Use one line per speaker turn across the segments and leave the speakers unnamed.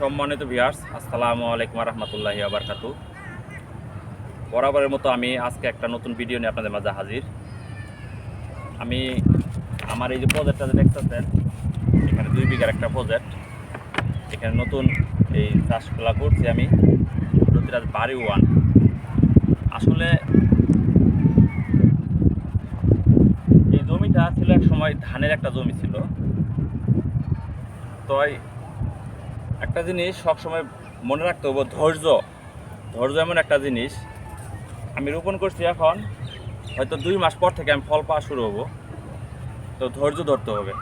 সম্মানিত ভিউয়ার্স আসসালামু আলাইকুম রহমতুল্লাহি আবরকাতু বরাবরের মতো আমি আজকে একটা নতুন ভিডিও নিয়ে আপনাদের মাঝে হাজির। আমি আমার এই যে প্রজেক্টটা দেখতেছেন, এখানে দুই বিঘার একটা প্রজেক্ট এখানে নতুন এই চাষগুলা করছি আমি প্রতিটা বাড়ি ওয়ান। আসলে এই জমিটা ছিল এক সময় ধানের একটা জমি ছিল। তো একটা জিনিস সবসময় মনে রাখতে হবে, ধৈর্য। ধৈর্য এমন একটা জিনিস। আমি রোপণ করছি এখন, হয়তো দুই মাস পর থেকে আমি ফল পাওয়া শুরু হব। তো ধৈর্য ধরতে হবে।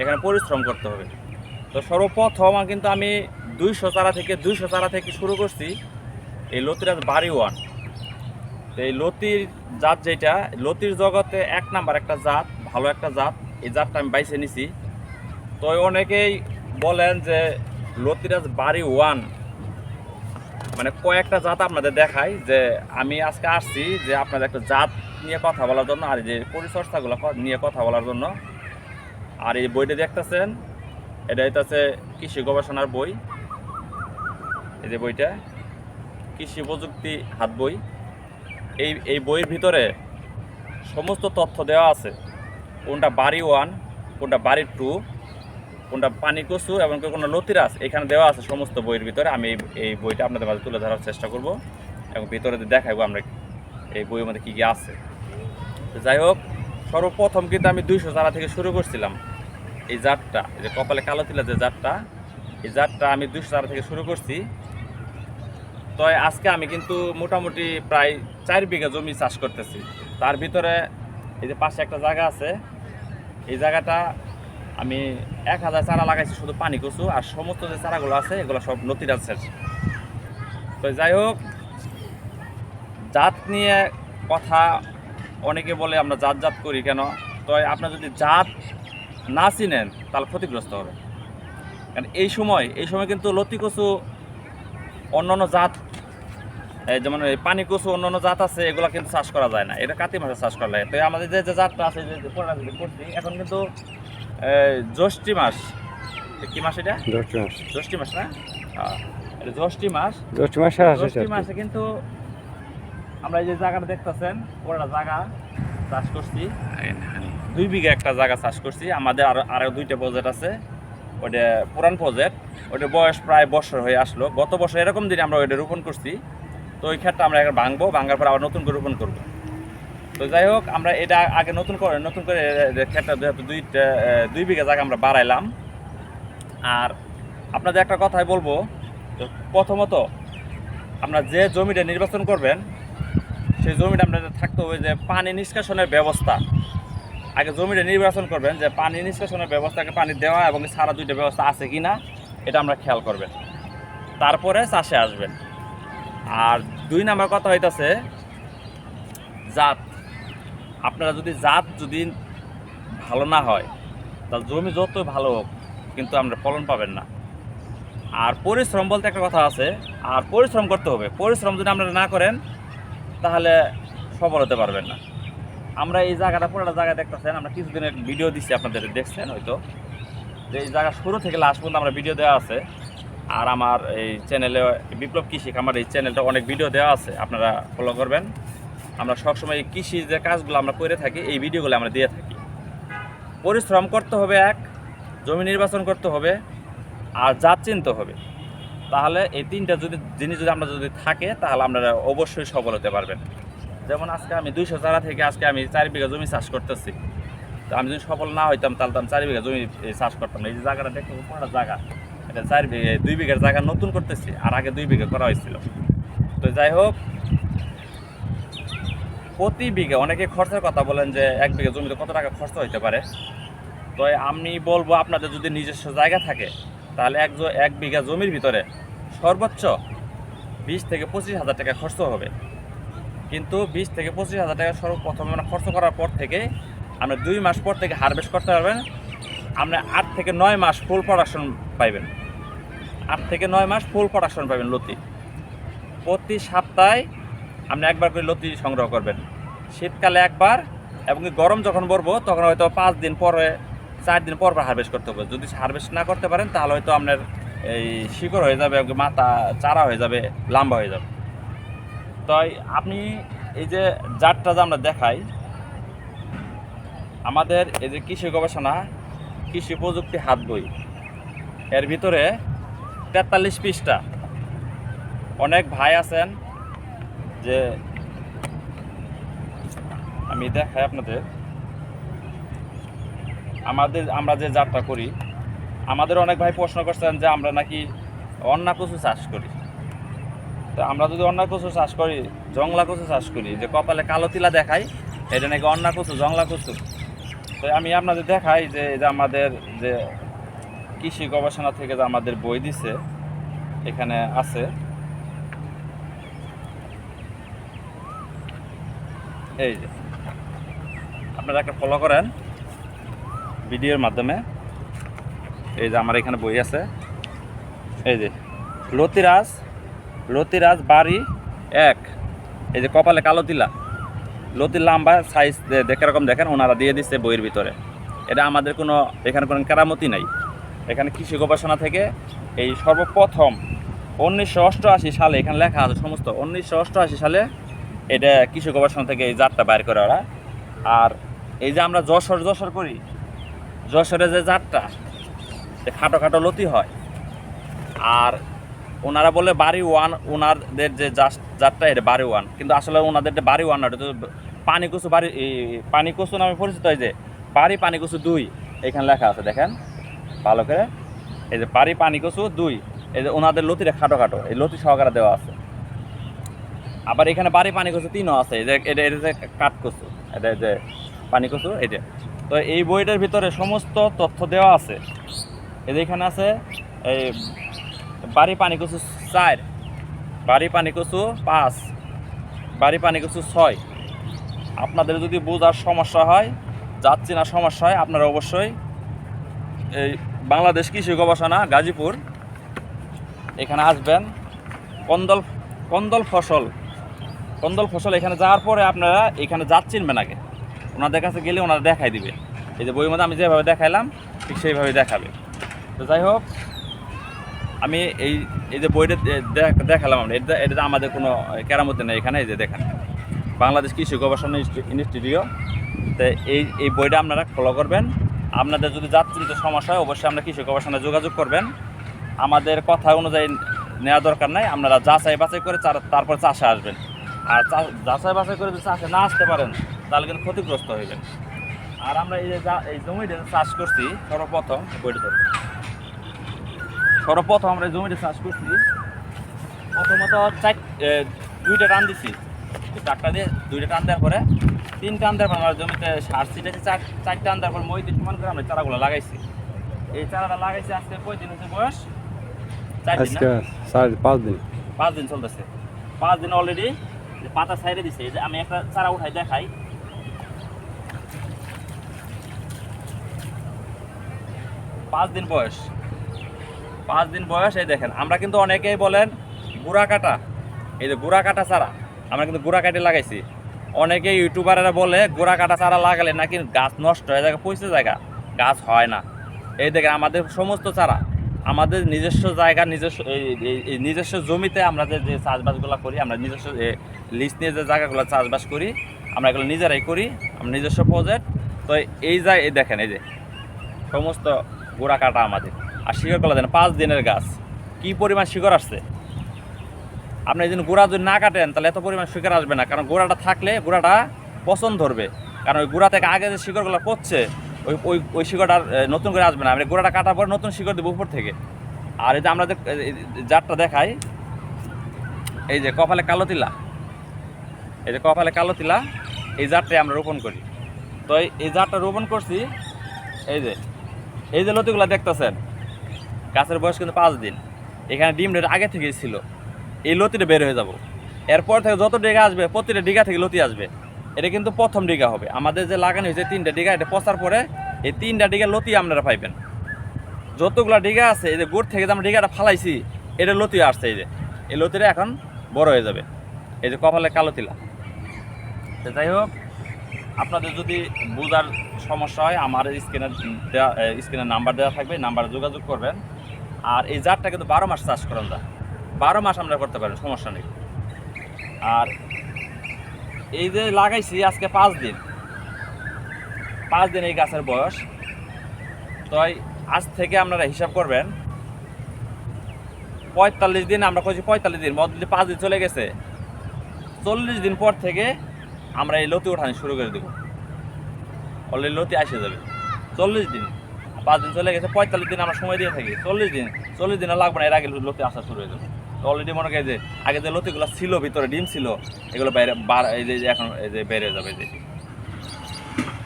এখানে পরিশ্রম করতে হবে। তো সর্বপ্রথম কিন্তু আমি দুইশো চারা থেকে দুইশো চারা থেকে শুরু করছি, এই লতিরাজ বাড়ি ওয়ান। তো এই লতির জাত যেটা, লতির জগতে এক নাম্বার একটা জাত, ভালো একটা জাত, এই জাতটা আমি বাইছে নিছি। তো অনেকেই বলেন যে লতিরাজ বাড়ি ওয়ান। মানে কয়েকটা জাত আপনাদের দেখাই যে আমি আজকে আসছি যে আপনাদের একটা জাত নিয়ে কথা বলার জন্য আর যে পরিচর্যাগুলো নিয়ে কথা বলার জন্য। আর এই বইটা দেখতেছেন, এটা হইতাছে কৃষি গবেষণার বই। এই যে বইটা, কৃষি প্রযুক্তি হাত বই। এই এই বইয়ের ভিতরে সমস্ত তথ্য দেওয়া আছে, কোনটা বাড়ি ওয়ান, কোনটা বাড়ি টু। কোনটা পানি কচু এবং কোনো লতিরাস এখানে দেওয়া আছে সমস্ত বইয়ের ভিতরে। আমি এই বইটা আপনাদের মাঝে তুলে ধরার চেষ্টা করব এবং ভিতরে দেখাবো আমরা এই বইয়ের মধ্যে কী কী আছে। যাই হোক, সর্বপ্রথম কিন্তু আমি দুইশো চারা থেকে শুরু করছিলাম এই জাতটা যে কপালে কালো তিলা যে জাতটা, এই জাতটা আমি দুইশো চারা থেকে শুরু করছি। তো আজকে আমি কিন্তু মোটামুটি প্রায় চার বিঘা জমি চাষ করতেছি। তার ভিতরে এই যে পাশে একটা জায়গা আছে, এই জায়গাটা আমি এক হাজার চারা লাগাইছি, শুধু পানি কচু আর সমস্ত যে চারাগুলো আছে, এগুলো সব নতিরাজের তো যাই হোক, জাত নিয়ে কথা অনেকে বলে আমরা জাত জাত করি কেন? তো আপনার যদি জাত না চিনেন, তাহলে ক্ষতিগ্রস্ত হবে। কারণ এই সময় এই সময় কিন্তু লতি কচু, অন্যান্য জাত যেমন এই পানি কচু, অন্যান্য জাত আছে, এগুলো কিন্তু চাষ করা যায় না। এটা কাতি মাসে চাষ করা লাগে। তো আমাদের যে জাতটা আছে, যে করছি, এখন কিন্তু জ্যৈষ্ঠী মাস। কি মাস এটা?
দশটি মাস।
জ্যৈষ্ঠী মাস না? হ্যাঁ, এটা জ্যৈষ্ঠী মাস।
দশটি মাস
জ্যৈষ্ঠী মাসে কিন্তু আমরা এই যে জায়গাটা দেখতেছেন পুরোটা জায়গা চাষ করছি। দুই বিঘা একটা জায়গা চাষ করছি। আমাদের আরও আরও দুইটা প্রজেক্ট আছে। ওটা পুরান প্রজেক্ট ওটা বয়স প্রায় বছর হয়ে আসলো। গত বছর এরকম দিনে আমরা ওইটা রোপণ করছি। তো ওই ক্ষেত্রে আমরা এখন ভাঙবো। ভাঙার পর আবার নতুন করে রোপণ করব। তো যাই হোক, আমরা এটা আগে নতুন করে নতুন করে ক্ষেতটা দুইটা দুই বিঘা জায়গা আমরা বাড়াইলাম। আর আপনাদের একটা কথাই বলব প্রথমত আপনার যে জমিটা নির্বাচন করবেন, সেই জমিটা আপনাদের থাকতে হবে যে পানি নিষ্কাশনের ব্যবস্থা। আগে জমিটা নির্বাচন করবেন যে পানি নিষ্কাশনের ব্যবস্থাকে পানি দেওয়া এবং সারা দুইটা ব্যবস্থা আছে কি না এটা আমরা খেয়াল করবেন। তারপরে চাষে আসবেন। আর দুই নাম্বার কথা হইতাছে, জাত। আপনারা যদি জাত যদি ভালো না হয়, তাহলে জমি যতই ভালো হোক, কিন্তু আমরা ফলন পাবেন না। আর পরিশ্রম বলতে একটা কথা আছে, আর পরিশ্রম করতে হবে। পরিশ্রম যদি আপনারা না করেন, তাহলে সফল হতে পারবেন না। আমরা এই জায়গাটা, পুরোটা জায়গা দেখতেছেন, আমরা কিছুদিন এক ভিডিও দিচ্ছি আপনাদের, দেখছেন হয়তো? যে এই জায়গা শুরু থেকে লাস্ট পর্যন্ত আমরা ভিডিও দেওয়া আছে। আর আমার এই চ্যানেলে বিপ্লব কৃষি আমার এই চ্যানেলটা অনেক ভিডিও দেওয়া আছে, আপনারা ফলো করবেন। আমরা সবসময় কৃষি যে কাজগুলো আমরা করে থাকি, এই ভিডিওগুলো আমরা দিয়ে থাকি। পরিশ্রম করতে হবে এক, জমি নির্বাচন করতে হবে, আর জাত চিনতে হবে। তাহলে এই তিনটা যদি, জিনিস যদি আমরা যদি থাকে, তাহলে আপনারা অবশ্যই সফল হতে পারবেন। যেমন আজকে আমি দুইশো চারা থেকে আজকে আমি চার বিঘা জমি চাষ করতেছি। তো আমি যদি সফল না হইতাম, তাহলে তো আমি চার বিঘা জমি চাষ করতাম এই যে জায়গাটা দেখতে পুরোটা জায়গা। এটা চার বিঘা, দুই বিঘার জায়গা নতুন করতেছি, আর আগে দুই বিঘা করা হয়েছিল। তো যাই হোক প্রতি বিঘা অনেকে খরচের কথা বলেন যে এক বিঘা জমিতে কত টাকা খরচ হইতে পারে। তো আমি বলব আপনাদের যদি নিজস্ব জায়গা থাকে, তাহলে এক এক বিঘা জমির ভিতরে সর্বোচ্চ বিশ থেকে পঁচিশ হাজার টাকা খরচ হবে। কিন্তু বিশ থেকে পঁচিশ হাজার টাকা সর্বপ্রথমে মানে খরচ করার পর থেকে আপনি দুই মাস পর থেকে হারভেস্ট করতে পারবেন। আপনি আট থেকে নয় মাস ফুল প্রোডাকশন পাইবেন। আট থেকে নয় মাস ফুল প্রোডাকশন পাবেন লতি। প্রতি সপ্তাহে আপনি একবার করে লতি সংগ্রহ করবেন। শীতকালে একবার এবং গরম যখন পড়ব, তখন হয়তো পাঁচ দিন পরে, চার দিন পর হারভেস্ট করতে হবে। যদি হারভেস্ট না করতে পারেন, তাহলে হয়তো আপনার এই শিকড় হয়ে যাবে মাথা চারা হয়ে যাবে, লম্বা হয়ে যাবে। তাই আপনি এই যে জাতটা যে আমরা দেখাই, আমাদের এই যে কৃষি গবেষণা, কৃষি প্রযুক্তি হাত বই, এর ভিতরে তেতাল্লিশ পৃষ্ঠা। অনেক ভাই আছেন যে আমি দেখাই আপনাদের। আমাদের, আমরা যে যাত্রা করি, আমাদের অনেক ভাই প্রশ্ন করছেন যে আমরা নাকি অন্য কচু চাষ করি। তো আমরা যদি অন্য কচু চাষ করি, জংলা কচু চাষ করি, যে কপালে কালো তিলা দেখাই, এটা নাকি অন্য কচু, জংলা কচু? তো আমি আপনাদের দেখাই যে এই যে আমাদের যে কৃষি গবেষণা থেকে যে আমাদের বই দিছে, এখানে আছে। এই যে। আপনারা একটা ফলো করেন ভিডিওর মাধ্যমে। এই যে আমার এখানে বই আছে। এই যে, লতিরাজ লতিরাজ বাড়ি এক। এই যে কপালে কালো তিলা। লতির লাম্বা সাইজ রকম দেখেন, ওনারা দিয়ে দিচ্ছে বইয়ের ভিতরে। এটা আমাদের কোনো, এখানে কোনো কেরামতি নাই। এখানে কৃষি গবেষণা থেকে এই সর্বপ্রথম উনিশশো অষ্টআশি সালে এখানে লেখা আছে সমস্ত। উনিশশো অষ্টআশি সালে এটা কৃষি গবেষণা থেকে এই জাতটা বাইর করে ওরা। আর এই যে আমরা যশোর যশোর করি, যশোরে যে জাতটা খাটো খাটো লতি হয়, আর ওনারা বলে বাড়ি ওয়ান, ওনাদের যে জাতটা, এটা বাড়ি ওয়ান। কিন্তু আসলে ওনাদের বাড়ি ওয়ান না এটা তো পানি কচু বাড়ি পানি কচু নামে পরিচিত হয় যে, বাড়ি পানি কচু দুই, এখানে লেখা আছে, দেখেন, ভালো করে। এই যে বাড়ি পানি কচু দুই, এই যে ওনাদের লতিটা খাটো খাটো, এই লতি সহকারে দেওয়া আছে। আবার এখানে বাড়ি পানি কচু তিনও আছে যে এটা এটা যে কাঠ কচু, এটা যে পানি কচু এটা তো এই বইটার ভিতরে সমস্ত তথ্য দেওয়া আছে। এই যে এখানে আছে, এই বাড়ি পানি কচু চার, বাড়ি পানি কচু পাঁচ, বাড়ি পানি কচু ছয়। আপনাদের যদি বোঝার সমস্যা হয় যাচ্ছি না সমস্যা হয়, আপনারা অবশ্যই এই বাংলাদেশ কৃষি গবেষণা গাজীপুর এখানে আসবেন। কন্দল কন্দল ফসল কন্দল ফসল এখানে যাওয়ার পরে আপনারা এখানে জাত চিনবেন আগে। ওনাদের কাছে গেলে ওনারা দেখাই দিবে। এই যে বইয়ের মধ্যে আমি যেভাবে দেখাইলাম, ঠিক সেইভাবে দেখাবে। তো যাই হোক, আমি এই এই যে বইটা দেখালাম আমরা। এটা এটা আমাদের কোনো কেরামতি নেই এখানে, এই যে দেখেন। বাংলাদেশ কৃষি গবেষণা ইনস্টি- ইনস্টিটিউট। তো এই এই বইটা আপনারা ফলো করবেন। আপনাদের যদি যাত্রিত সমস্যা হয়, অবশ্যই আমরা কৃষি গবেষণায় যোগাযোগ করবেন। আমাদের কথা অনুযায়ী নেওয়া দরকার নাই। আপনারা যাচাই বাছাই করে তারপর চাষে আসবেন। আর যাচাই বাছাই করে যদি চাষে না আসতে পারেন তাহলে কিন্তু ক্ষতিগ্রস্ত হইবেন আর আমরা এই যে এই জমিটা চাষ করছি সর্বপ্রথম বইটা। সর্বপ্রথম আমরা এই জমিটা চাষ করছি প্রথমত চার দুইটা টান দিছি। চারটা দিয়ে দুইটা টান দেওয়ার পরে তিন টান দেওয়ার পর আমরা জমিতে সার ছিটেছি চার চার টান দেওয়ার পর মই দিয়ে সমান করে আমরা চারাগুলো লাগাইছি। এই চারাটা লাগাইছি আজকে কয় দিন হচ্ছে বয়স? চার দিন
পাঁচ দিন।
পাঁচ দিন চলতেছে। পাঁচ দিন অলরেডি পাতা সাইডে দিছে যে আমি একটা চারা উঠাই দেখাই। পাঁচ দিন বয়স। পাঁচ দিন বয়স, এই দেখেন, আমরা কিন্তু অনেকেই বলেন গুড়া কাটা। এই যে গুড়া কাটা চারা, আমরা কিন্তু গুড়া কাটে লাগাইছি। অনেকে ইউটিউবারেরা বলে গুড়া কাটা চারা লাগালে নাকি গাছ নষ্ট হয়ে যায় পয়সা জায়গা গাছ হয় না। এই দেখেন, আমাদের সমস্ত চারা, আমাদের নিজস্ব জায়গা, নিজস্ব নিজস্ব জমিতে আমরা যে চাষবাসগুলো করি, আমরা নিজস্ব লিস্ট নিয়ে যে জায়গাগুলো চাষবাস করি আমরা এগুলো নিজেরাই করি আমরা নিজস্ব প্রজেক্ট তো এই যা এই দেখেন এই যে সমস্ত গোড়া কাটা আমাদের। আর শিকড়গুলো দেন পাঁচ দিনের গাছ। কি পরিমাণ শিকড় আসছে? আপনি জন্য গোড়া যদি না কাটেন তাহলে এত পরিমাণ শিকড় আসবে না। কারণ গোড়াটা থাকলে গোড়াটা পছন্দ ধরবে। কারণ ওই গোড়া থেকে আগে যে শিকড়গুলো পড়ছে ওই ওই ওই শিকড়টা নতুন করে আসবে না। আমি গোড়াটা কাটার পর নতুন শিকড় দেবো উপর থেকে। আর এই যে আমরা যে এ, দেখাই এই যে কপালে কালো তিলা। এই যে কপালে কালো তিলা, এই জাতটাই আমরা রোপণ করি। তো এই- জাতটা রোপণ করছি, এই যে এই যে লতিগুলো দেখতেছেন, গাছের বয়স কিন্তু পাঁচ দিন। এখানে ডিম রেট আগে থেকেই ছিল। এই লতিটা বের হয়ে যাব। এরপর থেকে যত ডিগা আসবে, প্রতিটা ডিগা থেকে লতি আসবে। এটা কিন্তু প্রথম ডিগা হবে। আমাদের যে লাগানো হয়েছে তিনটা ডিগা, এটা পচার পরে এই তিনটা ডিগা লতি আপনারা পাইবেন। যতগুলা ডিগা আছে, এই যে গোড় থেকে যে আমরা ডিগাটা ফালাইছি, এটা লতি আসছে এই যে। এই লতিটা এখন বড় হয়ে যাবে। এই যে কপালে কালো তিলা। তো যাই হোক, আপনাদের যদি বোঝার সমস্যা হয়, আমার স্ক্রিনের দেওয়া স্ক্রিনের নাম্বার দেওয়া থাকবে, নাম্বারে যোগাযোগ করবেন। আর এই জারটা কিন্তু বারো মাস চাষ করেন যায় বারো মাস আমরা করতে পারেন সমস্যা নেই। আর এই যে লাগাইছি আজকে পাঁচ দিন পাঁচ দিন এই গাছের বয়স। তাই আজ থেকে আপনারা হিসাব করবেন, পঁয়তাল্লিশ দিন, আমরা করছি পঁয়তাল্লিশ দিন যদি পাঁচ দিন চলে গেছে। চল্লিশ দিন পর থেকে আমরা এই লতি ওঠানো শুরু করে দেবো। অলরেডি লতি আসে যাবে। চল্লিশ দিন। পাঁচ দিন চলে গেছে, পঁয়তাল্লিশ দিন আমরা সময় দিয়ে থাকি। চল্লিশ দিন। চল্লিশ দিন লাগবে না, এর আগে লতি আসা শুরু হয়ে যাবে। অলরেডি মনে করি যে, আগে যে লতিগুলো ছিল, ভিতরে ডিম ছিল, এগুলো বাইরে বার এই যে, এখন এই যে বেড়ে যাবে যে।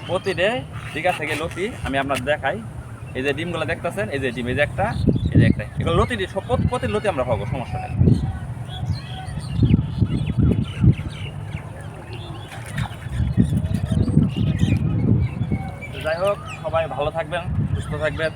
প্রতিডে টিকা থেকে লতি আমি আপনার দেখাই। এই যে ডিমগুলো দেখতেছেন, এই যে ডিম, এই যে একটা, এই যে একটা। এগুলো লতি সব প্রতি- প্রতি লতি আমরা পাবো, সমস্যা নেই। যাই হোক সবাই ভালো থাকবেন সুস্থ থাকবেন।